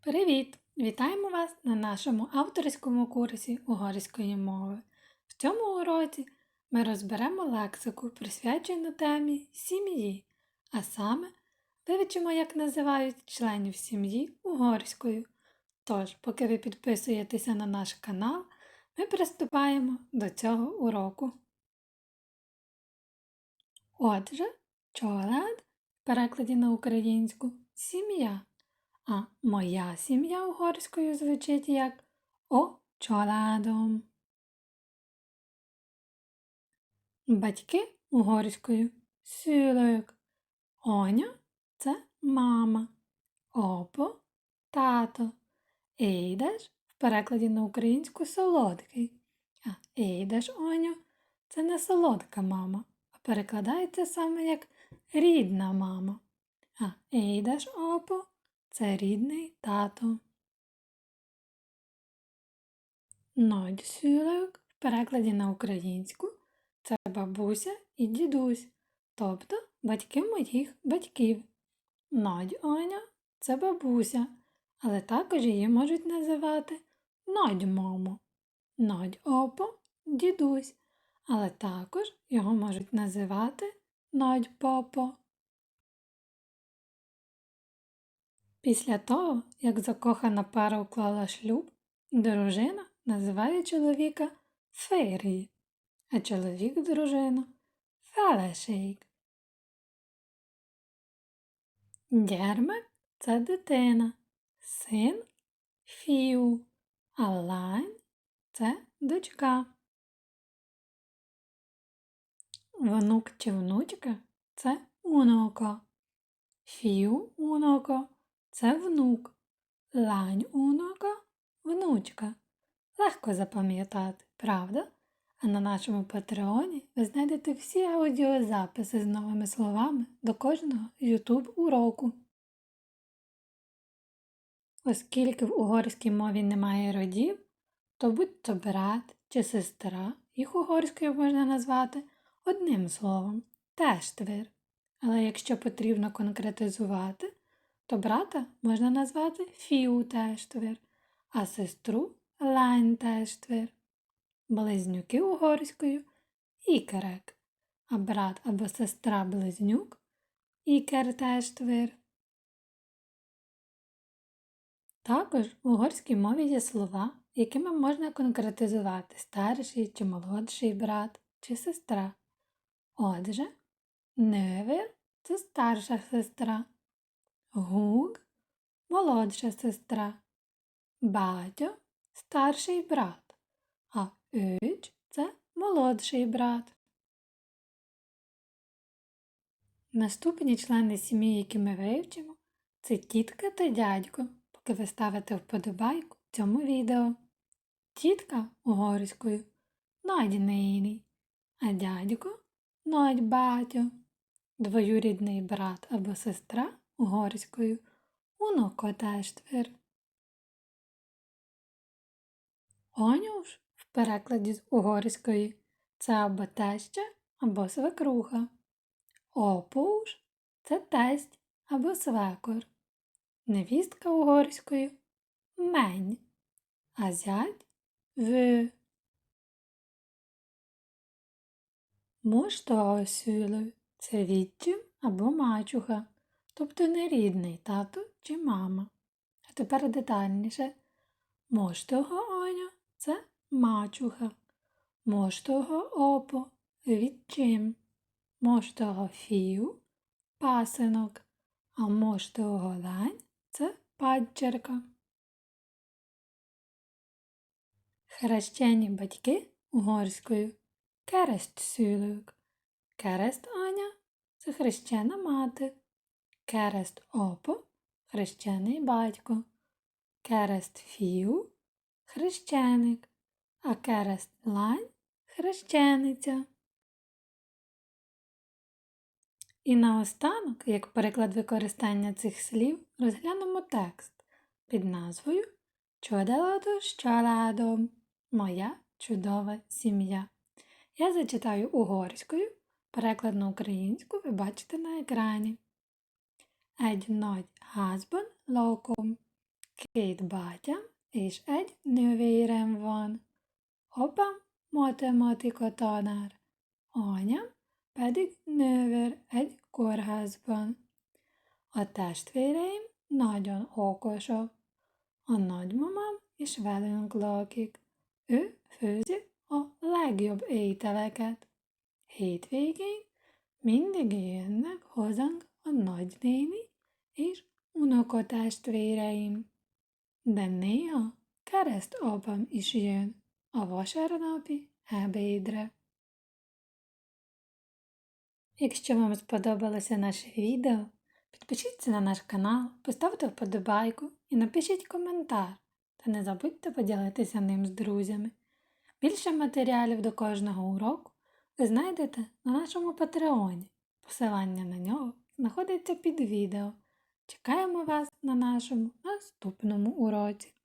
Привіт! Вітаємо вас на нашому авторському курсі угорської мови. В цьому уроці ми розберемо лексику, присвячену темі сім'ї, а саме вивчимо, як називають членів сім'ї угорською. Тож, поки ви підписуєтеся на наш канал, ми приступаємо до цього уроку. Отже, чолад в перекладі на українську сім'я. А моя сім'я угорською звучить як О чоладом. Батьки угорською сюлök. Оня це мама. Опо тато. Ейдеш в перекладі на українську солодкий. А ейдеш Оню це не солодка мама, а перекладається саме як рідна мама. А ейдеш опо це рідний тато. Нодьсюлек в перекладі на українську це бабуся і дідусь, тобто батьки моїх батьків. Надь Оня це бабуся, але також її можуть називати Надь мамо, Надь опо дідусь, але також його можуть називати Надь Після того, як закохана пара уклала шлюб, дружина називає чоловіка фейрі, а чоловік дружину фелешейк. Дярмек це дитина, син фіу, а лань це дочка. Внук чи внучка це уноко, фіу уноко це внук, лань унока внучка. Легко запам'ятати, правда? А на нашому патреоні ви знайдете всі аудіозаписи з новими словами до кожного YouTube уроку. Оскільки в угорській мові немає родів, то будь-то брат чи сестра, їх угорською можна назвати одним словом теж твір. Але якщо потрібно конкретизувати, то брата можна назвати фіутештвір, а сестру лайнтештвір. Близнюки угорською ікерек, а брат або сестра близнюк ікертештвір. Також в угорській мові є слова, якими можна конкретизувати старший чи молодший брат чи сестра. Отже, невір це старша сестра. Гук молодша сестра, батьо старший брат, а Üç це молодший брат. Наступні члени сім'ї, які ми вивчимо, це тітка та дядько, поки ви ставите вподобайку цьому відео. Тітка угорською надійний, а дядько надь батьо, двоюрідний брат або сестра угорською унокотештвір. Онюш в перекладі з угорської це або теща, або свекруха. Опуш це тесть або свекор. Невістка угорською мень, а зять в. Муж того сюлю це відчим або мачуха тобто не рідний тато чи мама. А тепер детальніше. Моштого Оня це мачуха, моштого опо відчим, моштого фію пасинок, а моштого лань це падчерка. Хрещені батьки угорською керест сюлюк. Керест Аня це хрещена мати. Керест опо хрещений батько, керест фію хрещеник, а керест лань хрещениця. І наостанок, як переклад використання цих слів, розглянемо текст під назвою Чодаладо щаладом Моя чудова сім'я. Я зачитаю угорською, переклад на українську ви бачите на екрані. Egy nagy házban lakom, Két bátyám és egy nővérem van. Apám matematika tanár, anyám pedig nővér egy kórházban. A testvéreim nagyon okosak. A nagymamám is velünk lakik. Ő főzi a legjobb ételeket. Hétvégén mindig jönnek hozzánk a nagynéni és unokatestvéreim. De néha kereszt apám is jön a vasárnapi ebédre. Якщо вам сподобалося наше відео, підпишіться на наш канал, поставте вподобайку і напишіть коментар. Та не забудьте поділитися ним з друзями. Більше матеріалів до кожного уроку ви знайдете на нашому патреоні. Посилання на нього знаходиться під відео. Чекаємо вас на нашому наступному уроці.